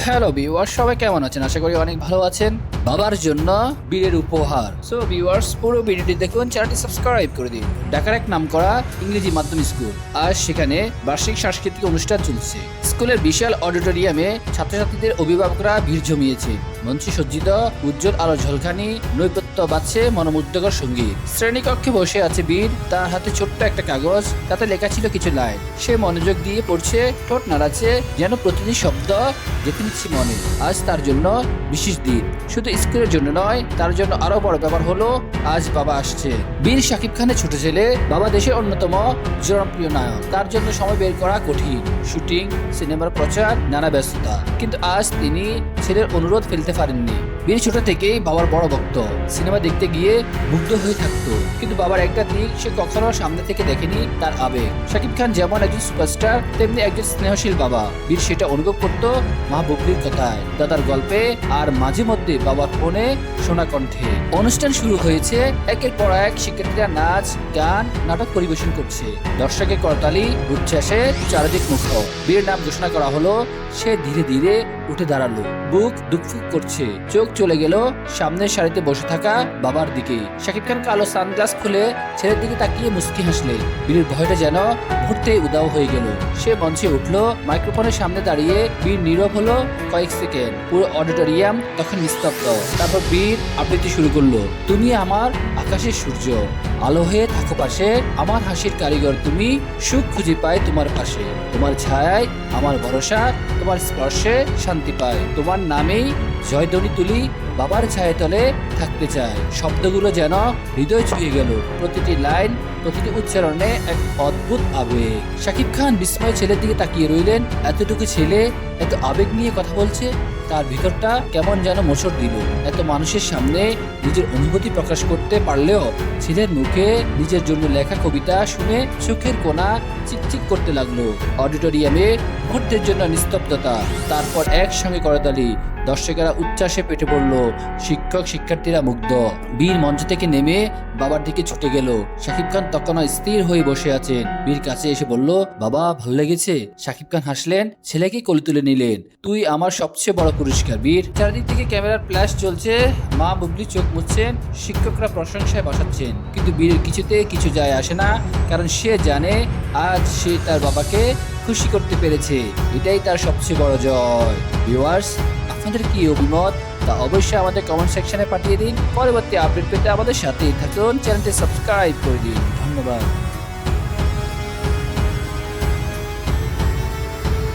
Hello viewer সবাই কেমন আছেন? আশা করি অনেক ভালো আছেন। বাবার জন্য বীরের উপহার। সো ভিউয়ার্স পুরো ভিডিওটি দেখুন চ্যানেলটি সাবস্ক্রাইব করে দিন। ঢাকার এক নাম করা ইংরেজি মাধ্যম স্কুল। আর সেখানে বার্ষিক সাংস্কৃতিক অনুষ্ঠান চলছে। স্কুলের বিশাল অডিটোরিয়ামে ছাত্রছাত্রীদের অভিভাবকরা ভিড় জমিয়েছে। মঞ্চে সজ্জিত উজ্জ্বল আলো ঝলকানি নৈপত্য বাজছে মনোমুগ্ধকর সংগীত। শ্রেণীকক্ষে বসে আছে বীর, তার হাতে ছোট্ট একটা কাগজ, তাতে লেখা ছিল কিছু লাইন। সে মনোযোগ দিয়ে পড়ছে, ঠোঁট নাড়াচ্ছে, যেন প্রতিটি শব্দ যেতে নিচ্ছে মনে। আজ তার জন্য বিশেষ দিন। শুধু স্কুলের জন্য নয়, তার জন্য আরও বড় ব্যাপার হলো, আজ বাবা আসছে। বীর শাকিব খানের ছোট ছেলে, বাবা দেশের অন্যতম জনপ্রিয় নায়ক। তার জন্য সময় বের করা কঠিন। শুটিং সিনেমার প্রচার নানা ব্যস্ততা। কিন্তু আজ তিনি ছেলের অনুরোধ ফেলতে পারেননি। বীর ছোট থেকেই বাবার বড় ভক্ত। সিনেমা দেখতে গিয়ে মুগ্ধ হয়ে থাকতো। কিন্তু বাবার একটা দিক সে কখনো সামনে থেকে দেখেনি তার আবেগ। শাকিব খান যেমন একজন সুপারস্টার, তেমনি একজন স্নেহশীল বাবা। বীর সেটা অনুভব করতো মা বুবলির কথায়। দাদার গল্পে আর মাঝে মধ্যে বাবার ফোনে শোনা কণ্ঠে। অনুষ্ঠান শুরু হয়েছে একের পর এক শিক্ষার্থীরা নাচ, গান, নাটক পরিবেশন করছে। দর্শকের করতালি, উচ্ছ্বাসে চারিদিক মুখ বীর নাম ঘোষণা করা হলো, সে ধীরে ধীরে উঠে দাঁড়াল। বুক দুকফুক করছে। চোখ চলে গেল সামনের সারিতে বসে থাকা বাবার দিকে। শাকিব খান কালো সানগ্লাস খুলে ছেলের দিকে তাকিয়ে মুস্কি হাসলে। বীরের ভয়টা যেন মুহূর্তে উদাও হয়ে গেল। সে মঞ্চে উঠল, মাইক্রোফোনের সামনে দাঁড়িয়ে বীর নীরব হলো কয়েক সেকেন্ড। পুরো অডিটোরিয়াম তখন নিস্তব্ধ। তারপর বীর আবৃত্তি শুরু করল। তুমি আমার আকাশের সূর্য। আলো হয়ে থাকো পাশে। আমার হাসির কারিগর তুমি, সুখ খুঁজে পায় তোমার পাশে। তোমার ছায়ায় আমার ভরসা, তোমার স্পর্শে শান্তি পায়। তোমার নামেই জয়ধ্বনি তুলি বাবার ছায়া তলে থাকতে চায়। শব্দগুলো যেন হৃদয় ছুঁয়ে গেল। প্রতিটি লাইন, প্রতিটি উচ্চারণে এক অদ্ভুত আবেগ। শাকিব খান বিস্ময় ছেলের দিকে তাকিয়ে রইলেন। এতটুকু ছেলে, এত আবেগ নিয়ে কথা বলছে, তার ভিতরটা কেমন যেন মোচড় দিল। এত মানুষের সামনে নিজের অনুভূতি প্রকাশ করতে পারলেও ছেলের মুখে নিজের জন্য লেখা কবিতা শুনে সুখের কোনা চিকচিক করতে লাগল। অডিটোরিয়ামে মুহূর্তের জন্য নিস্তব্ধতা, তারপর একসঙ্গে করতালি দর্শকেরা উচ্ছ্বাসে পেটে পড়ল। শিক্ষক, শিক্ষার্থীরা মুগ্ধ। বীর মঞ্চ থেকে নেমে বাবার দিকে ছুটে গেল। শাকিব খান তখনও স্থির হয়ে বসে আছেন। বীর কাছে এসে বলল, বাবা, ভালো লেগেছে? শাকিব খান হাসলেন, ছেলেকে কোলে তুলে নিলেন। তুই আমার সবচেয়ে বড় পুরস্কার, বীর। চারিদিক থেকে ক্যামেরার ফ্ল্যাশ চলছে। মা বুবলি চোখ মুছছেন, শিক্ষকরা প্রশংসায় বসাচ্ছেন। কিন্তু বীরের কিছুতে কিছু যায় আসে না, কারণ সে জানে আজ সে তার বাবাকে খুশি করতে পেরেছে। এটাই তার সবচেয়ে বড় জয়। ভিউয়ার্স আপনাদের কি অভিমত, তা অবশ্যই আমাদের কমেন্ট সেকশনে পাঠিয়ে দিন। পরবর্তী আপডেট পেতে আমাদের সাথেই থাকুন। চ্যানেলটি সাবস্ক্রাইব করে দিন। ধন্যবাদ।